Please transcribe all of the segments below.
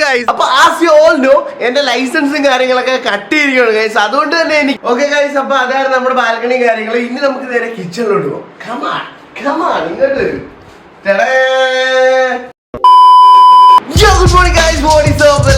Guys അപ്പൊ as you all no എന്റെ ലൈസൻസും കാര്യങ്ങളൊക്കെ കട്ട് ചെയ്തിരിക്കുകയാണ് ഗൈസ് അതുകൊണ്ട് തന്നെ എനിക്ക് ഓക്കെ ഗൈസ് അപ്പൊ അതാണ് നമ്മുടെ ബാൽക്കണി കാര്യങ്ങൾ ഇനി നമുക്ക് നേരെ കിച്ചണിലോട്ട് പോകും കമാൺ കമാൺ ഇങ്ങോട്ട് വരും. ടെടേ. Yo, good morning guys, morning sir. അപ്പൊ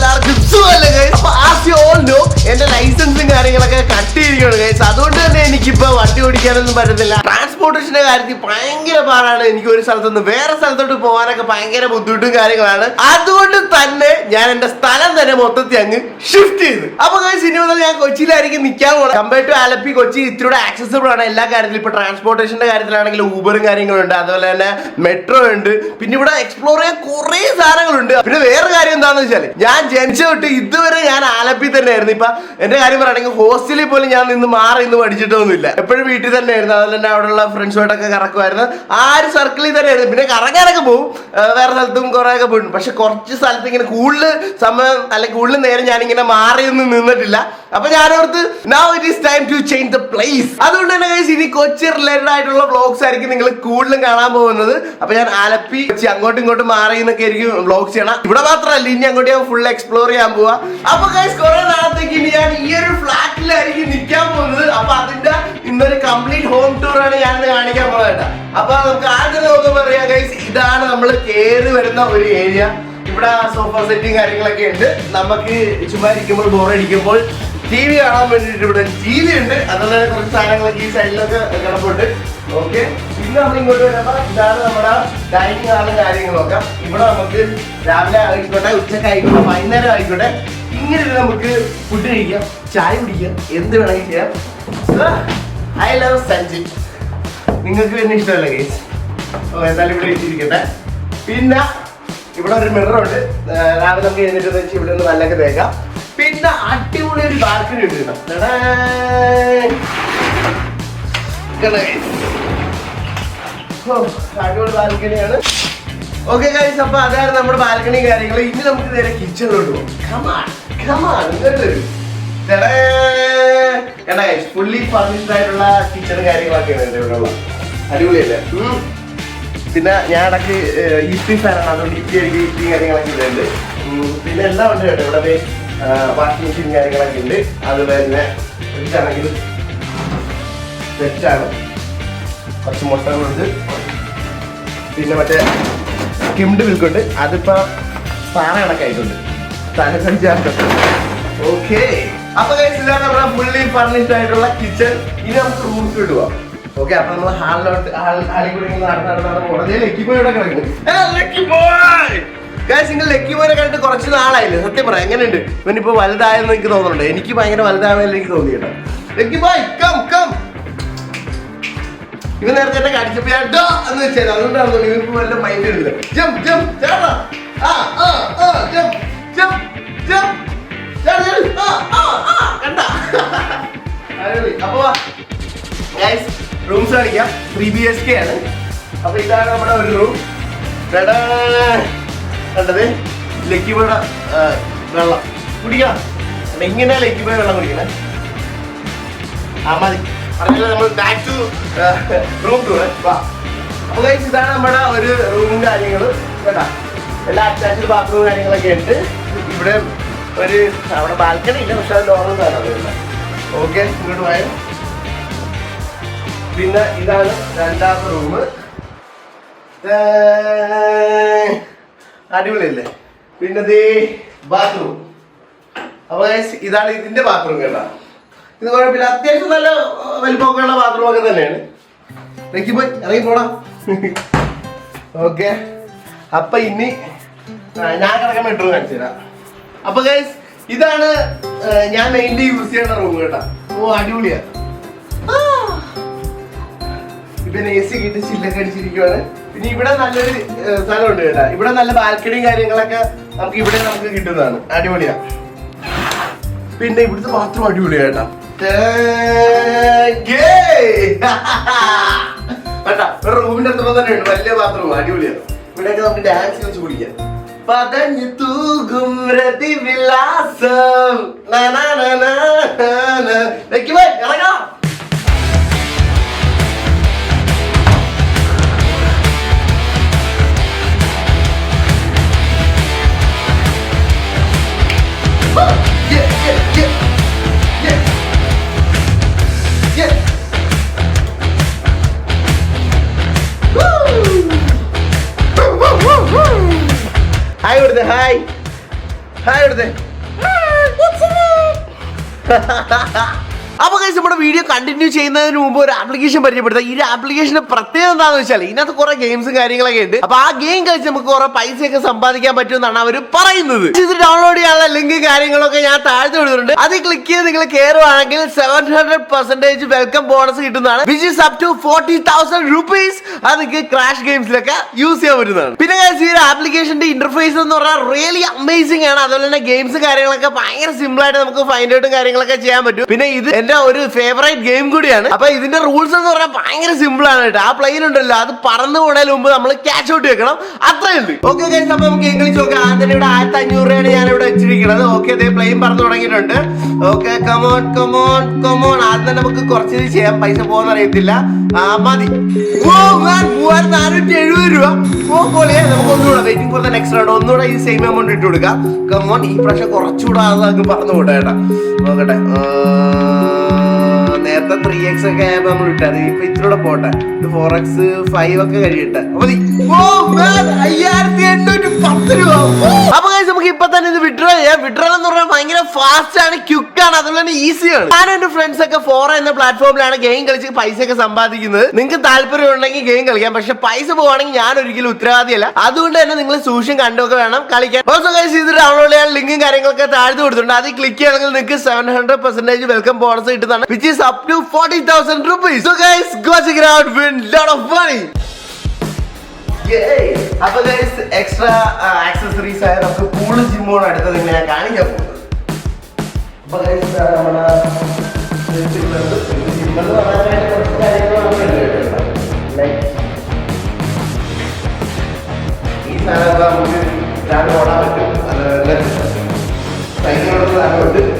എനിക്കിപ്പോ വണ്ടി ഓടിക്കാനൊന്നും പറ്റത്തില്ല. ട്രാൻസ്പോർട്ടേഷന്റെ കാര്യത്തിൽ ഭയങ്കര പാടാണ്. എനിക്ക് ഒരു സ്ഥലത്ത് നിന്ന് വേറെ സ്ഥലത്തോട്ട് പോകാനൊക്കെ ഭയങ്കര ബുദ്ധിമുട്ടും കാര്യങ്ങളാണ്. അതുകൊണ്ട് തന്നെ ഞാൻ എന്റെ സ്ഥലം തന്നെ മൊത്തത്തിൽ അങ്ങ് ഷിഫ്റ്റ് ചെയ്തു. അപ്പൊ ഇനി മുതൽ ഞാൻ കൊച്ചിയിലായിരിക്കും നിൽക്കാൻ പോകുന്നത് കമ്പയർ ടു ആലപ്പി കൊച്ചി ഇത്തിരി ആക്സസിബിൾ ആണ് എല്ലാ കാര്യത്തിലും. ഇപ്പൊ ട്രാൻസ്പോർട്ടേഷന്റെ കാര്യത്തിലാണെങ്കിൽ ഊബറും കാര്യങ്ങളുണ്ട്. അതുപോലെ തന്നെ മെട്രോ ഉണ്ട്. പിന്നെ ഇവിടെ എക്സ്പ്ലോർ ചെയ്യാൻ കുറെ സാധനങ്ങളുണ്ട്. പിന്നെ വേറെ കാര്യം എന്താണെന്ന് വെച്ചാൽ ഞാൻ ജനിച്ച തൊട്ട് ഇതുവരെ ഞാൻ ആലപ്പി തന്നെയായിരുന്നു. ഇപ്പൊ എന്റെ കാര്യം പറയുകയാണെങ്കിൽ ഹോസ്റ്റലിൽ പോലും ഞാൻ നിന്ന് മാറി നിന്ന് പഠിച്ചിട്ടൊന്നുമില്ല എപ്പോഴും വീട്ടിൽ തന്നെ ആയിരുന്നു അതുപോലെ തന്നെ അവിടെയുള്ള ഫ്രണ്ട്സുമായിട്ടൊക്കെ കറക്കുമായിരുന്നു. ആ ഒരു സർക്കിളിൽ തന്നെ ആയിരുന്നു പിന്നെ കറങ്ങാനൊക്കെ പോകും വേറെ സ്ഥലത്തും കുറെ ഒക്കെ പോയിട്ടുണ്ട്. പക്ഷെ കുറച്ച് സ്ഥലത്ത് ഇങ്ങനെ കൂടുതൽ സമയം അല്ലെങ്കിൽ കൂടുതൽ നേരം ഞാനിങ്ങനെ മാറി ഒന്നും നിന്നിട്ടില്ല. അപ്പൊ ഞാനോർത്ത് now it is time to change the place അതുകൊണ്ട് തന്നെ കഴിച്ച് ഇനി കൊച്ചി റിലേറ്റഡ് ആയിട്ടുള്ള വ്ളോഗ്സ് ആയിരിക്കും നിങ്ങൾ കൂടുതലും കാണാൻ പോകുന്നത്. അപ്പൊ ഞാൻ ആലപ്പി കൊച്ചി അങ്ങോട്ടും ഇങ്ങോട്ടും മാറി എന്നൊക്കെ ആയിരിക്കും വ്ളോഗ്സ് ചെയ്യണം. ഇവിടെ മാത്രമല്ല ഇനി അങ്ങോട്ട് ഞാൻ ഫുൾ എക്സ്പ്ലോർ ചെയ്യാൻ പോവാ. അപ്പൊ കഴിച്ച് കുറെ നാളത്തേക്ക് ഇനി ഞാൻ ഈ ഒരു ഫ്ലാറ്റിലായിരിക്കും നിൽക്കാൻ പോകുന്നത്. അപ്പൊ അതിന്റെ ഇന്നൊരു കംപ്ലീറ്റ് ഹോം ടൂർ ആണ് ഞാൻ കാണിക്കാൻ പോകുന്നത്. അപ്പൊ നമുക്ക് ആദ്യം നമുക്ക് പറയാം ഗൈസ് ഇതാണ് നമ്മൾ കയറി വരുന്ന ഒരു ഏരിയ ഇവിടെ സോഫ സെറ്റും കാര്യങ്ങളൊക്കെ ഉണ്ട്. നമുക്ക് ചുമ്മാ ഇരിക്കുമ്പോൾ ബോറടിക്കുമ്പോൾ ടി വി കാണാൻ വേണ്ടിയിട്ട് ഇവിടെ ടി വി ഉണ്ട്. അതുപോലെ കുറച്ച് സാധനങ്ങളൊക്കെ ഈ സൈഡിലൊക്കെ കിടപ്പുണ്ട്. ഓക്കെ പിന്നെ നമ്മൾ ഇങ്ങോട്ട് വരുമ്പോൾ ഇതാണ് നമ്മുടെ ഡൈനിങ് ഹാളും കാര്യങ്ങളൊക്കെ ഇവിടെ നമുക്ക് രാവിലെ ആയിക്കോട്ടെ ഉച്ചയ്ക്ക് ആയിക്കോട്ടെ വൈകുന്നേരം ആയിക്കോട്ടെ. ഇങ്ങനെ നമുക്ക് ഫുഡ് കഴിക്കാം ചായ കുടിക്കാം എന്ത് വേണമെങ്കിൽ ചെയ്യാം. ഐ ലവ് സഞ്ജിത് നിങ്ങൾക്ക് പിന്നെ ഇഷ്ടമല്ല ഗേസ് ഓ എന്നാലും ഇവിടെ ഇട്ടിരിക്കട്ടെ പിന്നെ ഇവിടെ ഒരു ആ, രാവിലെ നമുക്ക് എഴുന്നേറ്റ് വെച്ച് ഇവിടെ ഒന്ന് നല്ലൊക്കെ തേക്കാം. പിന്നെ അടിപൊളി ഒരു ബാൽക്കണി ഉണ്ട് കേട്ടോ. അടിപൊളി ബാൽക്കണിയാണ് ഓക്കെ ഗൈസ് അപ്പൊ അതാണ് നമ്മുടെ ബാൽക്കണി കാര്യങ്ങൾ ഇനി നമുക്ക് നേരെ കിച്ചണിലോട്ട് പോകും. കമാ കമാ ഗൈസ് പിന്നെ ഞാൻ ഇടയ്ക്ക് ഇപ്പി ഫാനാണ് അതുകൊണ്ട് ഇപ്പി എനിക്ക് ഇപ്പി കാര്യങ്ങളൊക്കെ ഇവിടെ ഉണ്ട് പിന്നെ എല്ലാം ഉണ്ട് കേട്ടോ ഇവിടെ വാഷിംഗ് മെഷീൻ കാര്യങ്ങളൊക്കെ ഉണ്ട്. അതുപോലെ തന്നെ ഫ്രിഡ്ജാണെങ്കിൽ സെറ്റാണ് കുറച്ച് മുട്ടകളുണ്ട് പിന്നെ മറ്റേ കിംഡ് മിൽക്കുണ്ട് അതിപ്പോ സാറ കണക്കായിട്ടുണ്ട് ഓക്കെ അപ്പൊ ഇതാണ് നമ്മുടെ ഫുള്ളി ഫർണിഷ്ഡ് ആയിട്ടുള്ള കിച്ചൺ ഇനി നമുക്ക് റൂംസ് ഇടുക ഓക്കെ അപ്പൊ നമ്മൾ ഹാളിലോട്ട് ഹാളിൽ കൂടി നടന്ന് നടന്ന് നടന്ന് പോകുന്നത് ലക്കി ബോയ് ഇവിടെ കിടക്കുന്നു. ലക്കി ബോയ് ഗൈസ് നിങ്ങൾ ലക്കി ബോയിനെ കണ്ടിട്ട് കുറച്ച് നാളായില്ലേ? സത്യം പറയാം എങ്ങനെയുണ്ട്? ഇവനിപ്പോ വലുതായെന്ന് എനിക്ക് തോന്നുന്നുണ്ട്. എനിക്ക് ഭയങ്കര വലുതായെന്ന് എനിക്ക് തോന്നി കേട്ടോ ലക്കി ബോയ് കം കം ഇവ നേരത്തെ എന്നെ കടിച്ചപ്പോ ഞാൻ ഡോ! എന്ന് വെച്ചാൽ അതുകൊണ്ടാണ് ഇവർക്ക് വല്ല മൈൻഡ് ഇല്ല ജം ജം ചേട്ടാ. ആ ആ ആ ജം ജം അപ്പൊ റൂംസ് കാണിക്കാം. ത്രീ ബി എസ് കെ ആണ്. അപ്പൊ ഇതാണ് നമ്മുടെ ഒരു റൂം കണ്ടത്? ലക്കി പോയ വെള്ളം. എങ്ങനെ ഇങ്ങനെ ലക്കി പോയ വെള്ളം കുടിക്കണേ. ആ മതി. പറഞ്ഞാൽ നമ്മൾ ബാക്ക് ടു റൂം ടൂർ വാ. അപ്പൊ guys, ഇതാണ് നമ്മുടെ ഒരു റൂമും കാര്യങ്ങളും. കേട്ടാ? എല്ലാ അറ്റാച്ച്ഡ് ബാത്റൂം കാര്യങ്ങളൊക്കെ ഉണ്ട്. ഇവിടെ ഒരു അവിടെ ബാൽക്കണി ഇല്ല പക്ഷെ അത് ലോങ് സാധനം ഓക്കെ ഇങ്ങോട്ട് പോയാൽ പിന്നെ ഇതാണ് രണ്ടാമത്തെ റൂം അടിപൊളിയല്ലേ? പിന്നെ ദേ ബാത്റൂം അപ്പൊ ഇതാണ് ഇതിന്റെ ബാത്റൂം കേട്ടോ. ഇത് കുഴപ്പമില്ല. അത്യാവശ്യം നല്ല വലിപ്പമൊക്കെയുള്ള ബാത്റൂം ഒക്കെ തന്നെയാണ്. ഇറക്കി പോയി ഇറങ്ങി പോടാ. ഓക്കെ അപ്പൊ ഇനി ഞാൻ കിടക്കാൻ ബെഡ്റൂം കാണിച്ചു തരാം അപ്പൊ ഗൈസ് ഇതാണ് ഞാൻ മെയിൻലി യൂസ് ചെയ്യുന്ന റൂം കേട്ടോ. ഓ അടിപൊളിയാ. പിന്നെ എ സി കിട്ടി ചില്ലൊക്കെ അടിച്ചിരിക്കുവാണ്. പിന്നെ ഇവിടെ നല്ലൊരു സ്ഥലമുണ്ട് കേട്ടോ. ഇവിടെ നല്ല ബാൽക്കണിയും കാര്യങ്ങളൊക്കെ നമുക്ക് ഇവിടെ നമുക്ക് കിട്ടുന്നതാണ്. അടിപൊളിയാ. പിന്നെ ഇവിടുത്തെ ബാത്റൂം അടിപൊളിയാ കേട്ടാ. റൂമിന്റെ അത്ര തന്നെ ഉണ്ട്. വലിയ ബാത്റൂം അടിപൊളിയാണ് ഇവിടെയൊക്കെ നമുക്ക് ഡാൻസ് വെച്ച് കുടിക്കാം പതഞ്ഞു തൂകും രതിവിലാസം നാ, നാ, നാ, നാ, നാ, നാ. ലക്കി ബോയ്, ഇറങ്ങാം അപ്പൊ guys, നമ്മുടെ വീഡിയോ കണ്ടിന്യൂ ചെയ്യുന്നതിന് മുമ്പ് ഒരു ആപ്ലിക്കേഷൻ പരിചയപ്പെടുത്താം. ഈ ആപ്ലിക്കേഷന്റെ പ്രത്യേകത എന്താണെന്ന് വെച്ചാൽ ഇതിനകത്ത് കുറെ ഗെയിംസും കാര്യങ്ങളൊക്കെ ഉണ്ട്. അപ്പൊ ആ ഗെയിം കളിച്ച് നമുക്ക് കുറെ പൈസയൊക്കെ സമ്പാദിക്കാൻ പറ്റുമെന്നാണ് അവർ പറയുന്നത്. ഇത് ഡൗൺലോഡ് ചെയ്യാനുള്ള ലിങ്ക് കാര്യങ്ങളൊക്കെ ഞാൻ താഴ്ത്തി കൊടുത്തിട്ടുണ്ട് അത് ക്ലിക്ക് ചെയ്ത് നിങ്ങൾ കയറുവാണെങ്കിൽ seven hundred percentage welcome bonus കിട്ടുന്നതാണ് which is up to forty thousand rupees അത് ക്രാഷ് ഗെയിംസിലൊക്കെ യൂസ് ചെയ്യാൻ പറ്റുന്നതാണ്. പിന്നെ കഴിച്ച് ഈ ഒരു ആപ്ലിക്കേഷന്റെ ഇന്റർഫേസ് എന്ന് പറഞ്ഞാൽ റിയലി അമേസിംഗ് ആണ്. അതുപോലെ തന്നെ ഗെയിംസ് കാര്യങ്ങളൊക്കെ ഭയങ്കര സിമ്പിൾ ആയിട്ട് നമുക്ക് ഫൈൻഡ് ഔട്ടും കാര്യങ്ങളൊക്കെ ചെയ്യാൻ പറ്റും. പിന്നെ ഇത് എന്റെ ഒരു ഫേവറേറ്റ് ഗെയിം കൂടിയാണ്. അപ്പൊ ഇതിന്റെ റൂൾസ് എന്ന് പറഞ്ഞാൽ ഭയങ്കര സിമ്പിൾ ആണ് കേട്ടോ. ആ പ്ലെയിൻ ഉണ്ടല്ലോ അത് പറന്നു പോണതിന് മുമ്പ് നമ്മൾ ക്യാച്ച് ഔട്ട് വെക്കണം. അത്രയുണ്ട് ഓക്കെ ഓക്കെ അപ്പൊ നമുക്ക് ഇംഗ്ലീഷ് നോക്കാം. ആദ്യം ഇവിടെ ആയിരത്തി അഞ്ഞൂറ് രൂപയാണ് ഞാൻ ഇവിടെ വെച്ചിരിക്കുന്നത്. ഓക്കെ അതേ പ്ലെയിൻ പറന്നു തുടങ്ങിയിട്ടുണ്ട്. ഓക്കെ കമോൺ കമോൺ കമോൺ ആദ്യം തന്നെ നമുക്ക് കുറച്ച് ചെയ്യാം. പൈസ പോകുന്ന അറിയത്തില്ല. മതി. മൂവായിരത്തി നാനൂറ്റി എഴുപത് രൂപ. ഓ നമുക്ക് ഒന്നുകൂടെ waiting for the next round ഒന്നുകൂടെ ഈ സെയിം എമൗണ്ട് ഇട്ട് കൊടുക്കാം. കമോൺ ഈ പ്രാവശ്യം കുറച്ചുകൂടെ അത് പറഞ്ഞു കൂട്ടാ കേട്ടാ. നോക്കട്ടെ. നേരത്തെ ത്രീ എക്സ് ഒക്കെ ആയപ്പോ നമ്മൾ ഇട്ടത്. ഇപ്പൊ ഇത്തിലൂടെ പോട്ടെ. ഫോർ എക്സ് ഫൈവ് ഒക്കെ കഴിയട്ടെ. അയ്യായിരത്തി രൂപ. നമുക്ക് തന്നെ വിഡ്രോ ചെയ്യാം. വിഡ്രോ എന്ന് പറഞ്ഞാൽ ഫാസ്റ്റ് ആണ് ആണ് അതുപോലെ തന്നെ ഈസിയാണ് ഞാൻ എന്റെ ഫ്രണ്ട്സ് ഒക്കെ എന്ന പ്ലാറ്റ്ഫോമിലാണ് ഗെയിം കളിച്ച് പൈസ ഒക്കെ സമ്പാദിക്കുന്നത്. നിങ്ങൾക്ക് താല്പര്യം ഉണ്ടെങ്കിൽ ഗെയിം കളിക്കാം. പക്ഷെ പൈസ പോവാണെങ്കിൽ ഞാൻ ഒരിക്കലും ഉത്തരവാദിയല്ല. അതുകൊണ്ട് തന്നെ നിങ്ങൾ സൂക്ഷ്യം കണ്ടൊക്കെ വേണം കളിക്കാൻ. ഇത് ഡൗൺലോഡ് ചെയ്യാൻ ലിങ്കും കാര്യങ്ങളൊക്കെ താഴ്ത്തി കൊടുത്തിട്ടുണ്ട്. അത് ക്ലിക്ക് ചെയ്യണമെങ്കിൽ നിങ്ങൾക്ക് seven hundred percentage welcome bonus കിട്ടുന്നതാണ്. Which is up to forty thousand rupees so guys go check it out win lot of money അപ്പൊ ഗൈസ് എക്സ്ട്രാ ആക്സസറീസ് ആയ നമുക്ക് പൂൾ ജിമ്മോണ് അടുത്തത് ഇങ്ങനെ ഞാൻ കാണിക്കാൻ പോകുന്നത്. അപ്പൊ ഗൈസ് നമ്മുടെ ജിമ്മെന്ന് പറയാനായിട്ട് കുറച്ച് കേട്ടോ. Like, ഈ സാധനം നമുക്ക് രാവിലെ ഓടാൻ പറ്റും. സൈക്കിളുള്ള സാധനമുണ്ട് പിന്നെ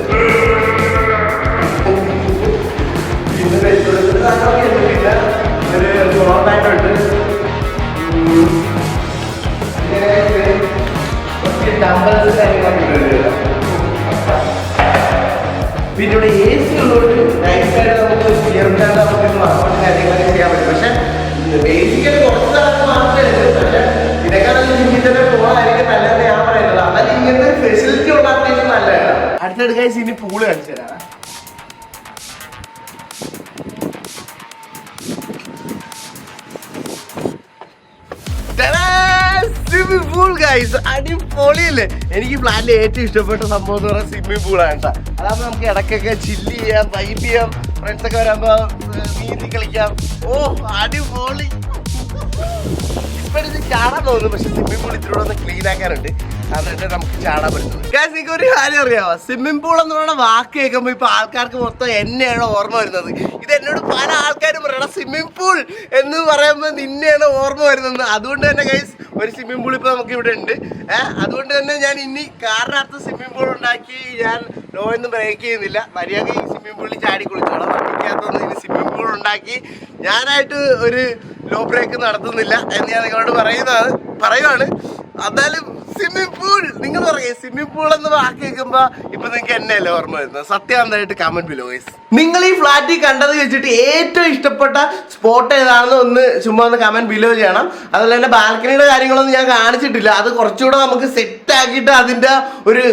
പിന്നെ ഇവിടെ എ സി ഉള്ളതുകൊണ്ട് നൈസായിട്ട് നമുക്ക് ഉയർത്താണ്ട് നമുക്ക് വർക്കൗട്ട് കാര്യങ്ങളൊക്കെ ചെയ്യാൻ പറ്റും. പക്ഷെ ബേസിക്കലി കുറച്ച് സ്ഥലത്ത് മാത്രമേ ഉള്ളൂ. പക്ഷെ ഇതിനേക്കാളും ജിമ്മിൽ തന്നെ പോകാനായിരിക്കും നല്ലതെന്ന് ഞാൻ പറയുന്നത്. അതായത് ഇങ്ങനത്തെ ഫെസിലിറ്റി ഉണ്ടാകുന്നതിന് നല്ലതാണ് അടുത്തത് കഴിച്ച് ഇനി പൂൾ കാണിച്ചു തരാം. സ്വിമ്മിംഗ് പൂൾ ഗൈസ് അടിപൊളിയല്ലേ? എനിക്ക് പ്ലാനിൽ ഏറ്റവും ഇഷ്ടപ്പെട്ട സംഭവം എന്ന് പറഞ്ഞാൽ സ്വിമ്മിംഗ് പൂളാണ് കേട്ടോ. അതാകുമ്പോൾ നമുക്ക് ഇടയ്ക്കൊക്കെ ചില്ല് ചെയ്യാം വൈബ് ചെയ്യാം ഫ്രണ്ട്സ് ഒക്കെ വരുമ്പോ നീന്തി കളിക്കാം. ഓ അടിപൊളി. ഇപ്പോഴത്തെ ചാടാൻ തോന്നുന്നു പക്ഷെ സ്വിമ്മിംഗ് പൂൾ ഇത്തിരി ഒന്ന് ക്ലീൻ ആക്കാറുണ്ട് എന്നിട്ട് നമുക്ക് ചാടാൻ പറ്റുന്നത് ഗൈസ് നിങ്ങൾക്ക് ഒരു കാര്യം അറിയാമോ സ്വിമ്മിംഗ് പൂൾ എന്ന് പറയുന്ന വാക്ക് കേൾക്കുമ്പോൾ ഇപ്പൊ ആൾക്കാർക്ക് മൊത്തം എന്നെയാണ് ഓർമ്മ വരുന്നത്. ഇത് എന്നോട് പല ആൾക്കാരും പറയണം സ്വിമ്മിംഗ് പൂൾ എന്ന് പറയുമ്പോൾ നിന്നെയാണ് ഓർമ്മ വരുന്നത്. അതുകൊണ്ട് തന്നെ ഗൈസ് ഒരു സ്വിമ്മിംഗ് പൂൾ ഇപ്പൊ നമുക്ക് ഇവിടെ ഉണ്ട്. അതുകൊണ്ട് തന്നെ ഞാൻ ഇനി കാറിനകത്ത് സ്വിമ്മിംഗ് പൂൾ ഉണ്ടാക്കി ഞാൻ ലോ ഒന്നും ബ്രേക്ക് ചെയ്യുന്നില്ല. മര്യാദ ഈ സ്വിമ്മിംഗ് പൂളിൽ ചാടി കുളിച്ചോളാം. വണ്ടിക്കകത്തൊന്നും ഇനി സ്വിമ്മിംഗ് പൂൾ ഉണ്ടാക്കി ഞാനായിട്ട് ഒരു ലോ ബ്രേക്ക് നടത്തുന്നില്ല എന്ന് ഞാൻ നിങ്ങളോട് പറയുന്നത് പറയുവാണ്. എന്നാലും സ്വിമ്മിംഗ് പൂൾ നിങ്ങൾ പറയേ സ്വിമ്മിംഗ് പൂൾ എന്ന് വാക്ക് കേൾക്കുമ്പോ ഇപ്പൊ നിങ്ങൾക്ക് എന്നെയല്ലേ ഓർമ്മ വരുന്നത്? സത്യാന്തമായിട്ട് കമന്റ് ബിലോ ഗൈസ് നിങ്ങൾ ഈ ഫ്ലാറ്റ് കണ്ടത് വെച്ചിട്ട് ഏറ്റവും ഇഷ്ടപ്പെട്ട സ്പോട്ട് ഏതാണെന്ന് ഒന്ന് ചുമ്മാ ഒന്ന് കമന്റ് ബിലോ ചെയ്യണം. അതുപോലെ തന്നെ ബാൽക്കണിയുടെ കാര്യങ്ങളൊന്നും ഞാൻ കാണിച്ചിട്ടില്ല. അത് കുറച്ചുകൂടെ നമുക്ക് സെറ്റ് ആക്കിയിട്ട് അതിന്റെ ഒരു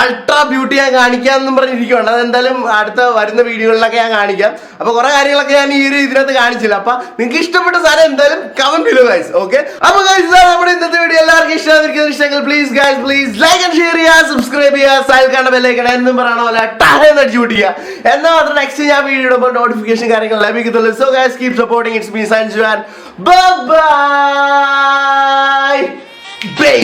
അൾട്രാ ബ്യൂട്ടി ഞാൻ കാണിക്കാമെന്നും പറഞ്ഞിരിക്കുകയാണ് അതെന്തായാലും അടുത്ത വരുന്ന വീഡിയോകളിലൊക്കെ ഞാൻ കാണിക്കാം. അപ്പൊ കുറെ കാര്യങ്ങളൊക്കെ ഞാൻ ഈ ഒരു ഇതിനകത്ത് കാണിച്ചില്ല. അപ്പൊ നിങ്ങൾക്ക് ഇഷ്ടപ്പെട്ട സാധനം എന്തായാലും കമന്റ് ബിലോ ഗൈസ് ഓക്കെ അപ്പൊ ഗൈസ് നമ്മുടെ ഇന്നത്തെ വീഡിയോ എല്ലാവർക്കും ഇഷ്ടമായിരിക്കുന്ന ഇഷ്ടമെങ്കിൽ please guys please like and share ചെയ്യുക സബ്സ്ക്രൈബ് ചെയ്യുക സൈൽ കണ്ട ബെല്ലൈക്കണ എന്നും പറയണ പോലെ ടാഹെന്ന് അടിച്ചു പിടിക്കുക എന്നാൽ മാത്രം നെക്സ്റ്റ് ഞാൻ വീഡിയോ ഇടുമ്പോൾ നോട്ടിഫിക്കേഷൻ കാര്യങ്ങൾ ലഭിക്കത്തുള്ളൂ. So guys keep supporting it's me Sanju and bye bye